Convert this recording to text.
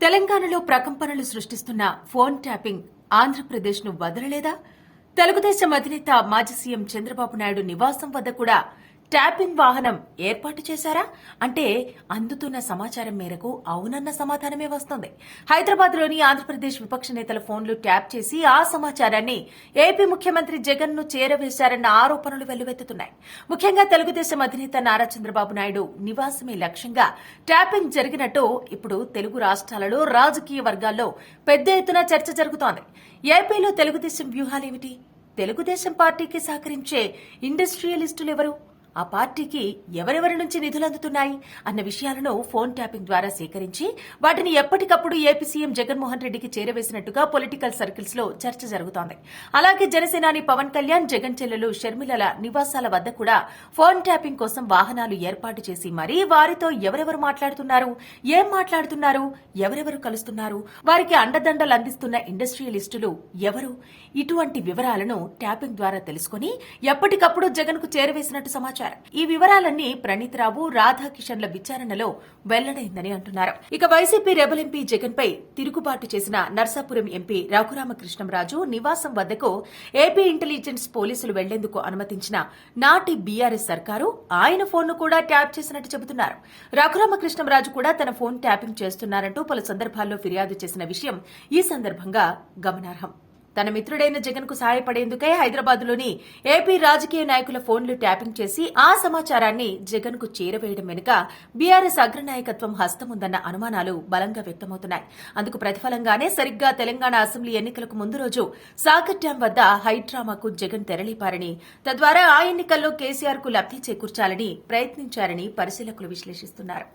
తెలంగాణలో ప్రకంపనలు సృష్టిస్తున్న phone tapping ఆంధ్రప్రదేశ్ను వదలలేదా? తెలుగుదేశం అధినేత మాజీ సీఎం చంద్రబాబు నాయుడు నివాసం వద్ద కూడా ట్యాపింగ్ వాహనం ఏర్పాటు చేశారా? అంటే అందుతున్న సమాచారం మేరకు అవునన్న సమాధానమే వస్తోంది. హైదరాబాద్లోని ఆంధ్రప్రదేశ్ విపక్ష నేతల ఫోన్లు ట్యాప్ చేసి ఆ సమాచారాన్ని ఏపీ ముఖ్యమంత్రి జగన్ను చేరవేశారన్న ఆరోపణలు వెల్లువెత్తుతున్నాయి. ముఖ్యంగా తెలుగుదేశం అధినేత నారా చంద్రబాబు నాయుడు నివాసమే లక్ష్యంగా ట్యాపింగ్ జరిగినట్టు ఇప్పుడు తెలుగు రాష్ట్రాలలో రాజకీయ వర్గాల్లో పెద్ద ఎత్తున చర్చ జరుగుతోంది. ఏపీలో తెలుగుదేశం వ్యూహాలేమిటి? తెలుగుదేశం పార్టీకి సహకరించే ఇండస్ట్రియలిస్టులు ఎవరు? ఆ పార్టీకి ఎవరెవరి నుంచి నిధులు అందుతున్నాయి అన్న విషయాలను ఫోన్ ట్యాపింగ్ ద్వారా సేకరించి వాటిని ఎప్పటికప్పుడు ఏపీ సీఎం జగన్మోహన్ రెడ్డికి చేరవేసినట్టుగా పొలిటికల్ సర్కిల్స్లో చర్చ జరుగుతోంది. అలాగే జనసేనాని పవన్ కళ్యాణ్ జగన్ చెల్లెలు షర్మిలల నివాసాల వద్ద కూడా ఫోన్ ట్యాపింగ్ కోసం వాహనాలు ఏర్పాటు చేసి మరీ వారితో ఎవరెవరు మాట్లాడుతున్నారు ఏం మాట్లాడుతున్నారు ఎవరెవరు కలుస్తున్నారు వారికి అండదండలు అందిస్తున్న ఇండస్ట్రియలిస్టులు ఎవరు? ఇటువంటి వివరాలను ట్యాపింగ్ ద్వారా తెలుసుకుని ఎప్పటికప్పుడు జగన్కు చేరవేసినట్టు సమాచారం ఈ వివరాలన్నీ ప్రణీత్ రావు రాధాకిషన్ల విచారణలో వెల్లడైందని అంటున్నారు. ఇక వైసీపీ రెబల్ ఎంపీ జగన్ పై తిరుగుబాటు చేసిన నర్సాపురం ఎంపీ రఘురామకృష్ణంరాజు నివాసం వద్దకు ఏపీ ఇంటెలిజెన్స్ పోలీసులు వెళ్ళేందుకు అనుమతించిన నాటి బీఆర్ఎస్ సర్కారు ఆయన ఫోన్ను కూడా ట్యాప్ చేసినట్టు చెబుతున్నారు. రఘురామకృష్ణంరాజు కూడా తన ఫోన్ ట్యాపింగ్ చేస్తున్నారంటూ పలు సందర్భాల్లో ఫిర్యాదు చేసిన విషయం ఈ సందర్భంగా గమనార్హం. తన మిత్రుడైన జగన్కు సహాయపడేందుకే హైదరాబాద్లోని ఏపీ రాజకీయ నాయకుల ఫోన్లు ట్యాపింగ్ చేసి ఆ సమాచారాన్ని జగన్కు చేరవేయడం వెనుక బీఆర్ఎస్ అగ్రనాయకత్వం హస్తముందన్న అనుమానాలు బలంగా వ్యక్తమవుతున్నాయి. అందుకు ప్రతిఫలంగానే సరిగ్గా తెలంగాణ అసెంబ్లీ ఎన్నికలకు ముందు రోజు సాగర్ డ్యాం వద్ద హైడ్రామాకు జగన్ తెరలిపారని తద్వారా ఆ ఎన్నికల్లో కేసీఆర్కు లబ్ది చేకూర్చాలని ప్రయత్నించారని పరిశీలకులు విశ్లేషిస్తున్నారు.